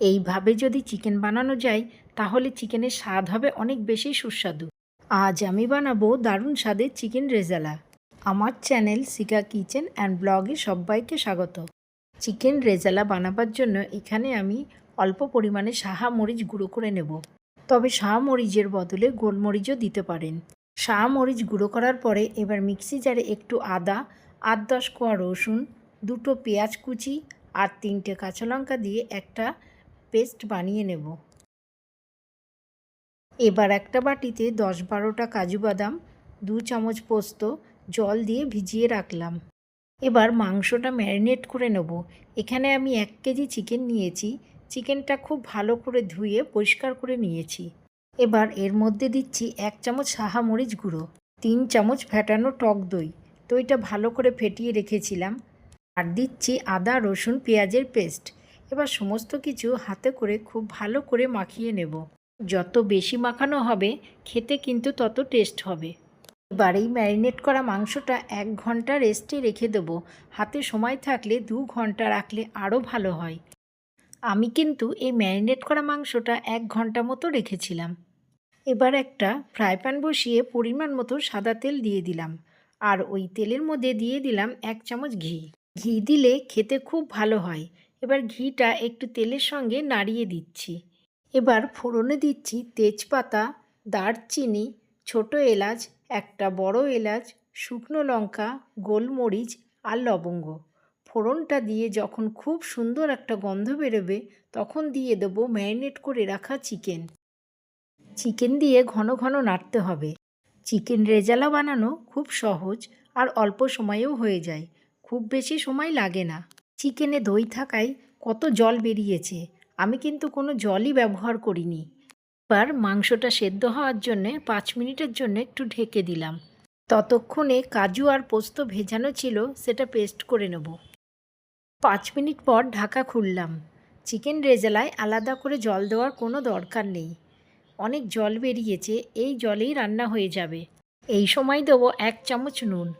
এইভাবে যদি চিকেন বানানো যায়, তাহলে চিকেনের স্বাদ হবে অনেক বেশি সুস্বাদু। আজ আমি বানাবো দারুণ স্বাদের চিকেন রেজালা। আমার চ্যানেল সিকা কিচেন অ্যান্ড ব্লগে সবাইকে স্বাগত। চিকেন রেজালা বানাবার জন্য এখানে আমি অল্প পরিমাণে সাহা মরিচ গুঁড়ো করে নেব। তবে সাহা মরিচের বদলে গোলমরিচও দিতে পারেন। সাহা মরিচ গুঁড়ো করার পরে এবার মিক্সি জারে একটু আদা, আট দশ কোয়া রসুন, দুটো পেঁয়াজ কুচি আর তিনটে কাঁচা লঙ্কা দিয়ে একটা পেস্ট বানিয়ে নেব। এবার একটা বাটিতে দশ বারোটা কাজু বাদাম, দু চামচ পোস্ত, জল দিয়ে ভিজিয়ে রাখলাম। এবার মাংসটা ম্যারিনেট করে নেব। এখানে আমি এক কেজি চিকেন নিয়েছি। চিকেনটা খুব ভালো করে ধুয়ে পরিষ্কার করে নিয়েছি। এবার এর মধ্যে দিচ্ছি এক চামচ সাহা মরিচ গুঁড়ো, তিন চামচ ফ্যাটানো টক দই। দইটা ভালো করে ফেটিয়ে রেখেছিলাম। আর দিচ্ছি আদা, রসুন, পেঁয়াজের পেস্ট। এবার সমস্ত কিছু হাতে করে খুব ভালো করে মাখিয়ে নেব। যত বেশি মাখানো হবে, খেতে কিন্তু তত টেস্ট হবে। এবার এই ম্যারিনেট করা মাংসটা এক ঘণ্টা রেস্টে রেখে দেবো। হাতে সময় থাকলে দু ঘণ্টা রাখলে আরও ভালো হয়। আমি কিন্তু এই ম্যারিনেট করা মাংসটা এক ঘণ্টা মতো রেখেছিলাম। এবার একটা ফ্রাই প্যান বসিয়ে পরিমাণ মতো সাদা তেল দিয়ে দিলাম। আর ওই তেলের মধ্যে দিয়ে দিলাম এক চামচ ঘি। ঘি দিলে খেতে খুব ভালো হয়। এবার ঘিটা একটু তেলের সঙ্গে নাড়িয়ে দিচ্ছি। এবার ফোড়নে দিচ্ছি তেজপাতা, দারচিনি, ছোট এলাচ, একটা বড় এলাচ, শুকনো লঙ্কা, গোলমরিচ আর লবঙ্গ। ফোড়নটা দিয়ে যখন খুব সুন্দর একটা গন্ধ বেরোবে, তখন দিয়ে দেবো ম্যারিনেট করে রাখা চিকেন। চিকেন দিয়ে ঘন ঘন নাড়তে হবে। চিকেন রেজালা বানানো খুব সহজ আর অল্প সময়েও হয়ে যায়। খুব বেশি সময় লাগে না। চিকেনে দই থাকায় কত জল বেরিয়েছে। আমি কিন্তু কোনো জলই ব্যবহার করিনি। এবার মাংসটা সেদ্ধ হওয়ার জন্যে পাঁচ মিনিটের জন্য একটু ঢেকে দিলাম। ততক্ষণে কাজু আর পোস্ত ভেজানো ছিল, সেটা পেস্ট করে নেব। পাঁচ মিনিট পর ঢাকা খুললাম। চিকেন রেজালায় আলাদা করে জল দেওয়ার কোনো দরকার নেই। অনেক জল বেরিয়েছে, এই জলেই রান্না হয়ে যাবে। এই সময় দেবো এক চামচ নুন।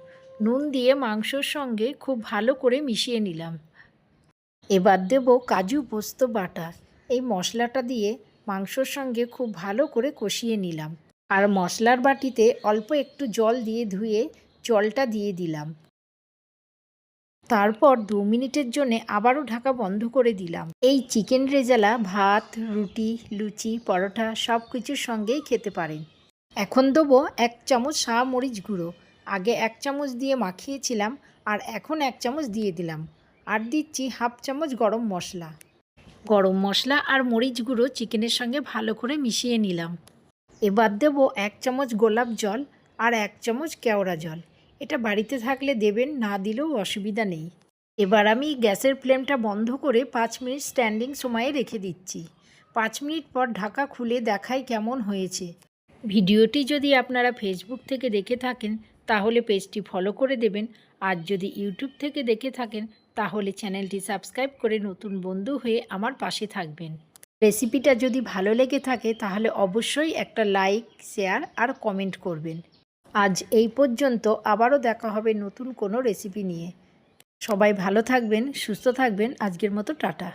নুন দিয়ে মাংসর সঙ্গে খুব ভালো করে মিশিয়ে নিলাম। এবার দেবো কাজু পোস্ত বাটা। এই মশলাটা দিয়ে মাংসর সঙ্গে খুব ভালো করে কষিয়ে নিলাম। আর মশলার বাটিতে অল্প একটু জল দিয়ে ধুয়ে জলটা দিয়ে দিলাম। তারপর দু মিনিটের জন্য আবারও ঢাকা বন্ধ করে দিলাম। এই চিকেন রেজালা, ভাত, রুটি, লুচি, পরোটা সব কিছুর সঙ্গেই খেতে পারেন। এখন দেবো এক চামচ শাহ মরিচ গুঁড়ো। আগে এক চামচ দিয়ে মাখিয়েছিলাম আর এখন এক চামচ দিয়ে দিলাম। আর দিচ্ছি হাফ চামচ গরম মশলা। গরম মশলা আর মরিচ গুঁড়ো চিকেনের সঙ্গে ভালো করে মিশিয়ে নিলাম। এবার দেবো এক চামচ গোলাপ জল আর এক চামচ কেওড়া জল। এটা বাড়িতে থাকলে দেবেন, না দিলেও অসুবিধা নেই। এবার আমি গ্যাসের ফ্লেমটা বন্ধ করে পাঁচ মিনিট স্ট্যান্ডিং সময়ে রেখে দিচ্ছি। পাঁচ মিনিট পর ঢাকা খুলে দেখাই কেমন হয়েছে। ভিডিওটি যদি আপনারা ফেসবুক থেকে দেখে থাকেন, তাহলে পেজটি ফলো করে দেবেন। আর যদি ইউটিউব থেকে দেখে থাকেন তাহলে চ্যানেলটি সাবস্ক্রাইব করে নতুন বন্ধু হয়ে আমার পাশে থাকবেন। রেসিপিটা যদি ভালো লেগে থাকে, তাহলে অবশ্যই একটা লাইক, শেয়ার আর কমেন্ট করবেন। আজ এই পর্যন্ত আবারও দেখা হবে নতুন কোনো রেসিপি নিয়ে। সবাই ভালো থাকবেন, সুস্থ থাকবেন। আজকের মতো টাটা।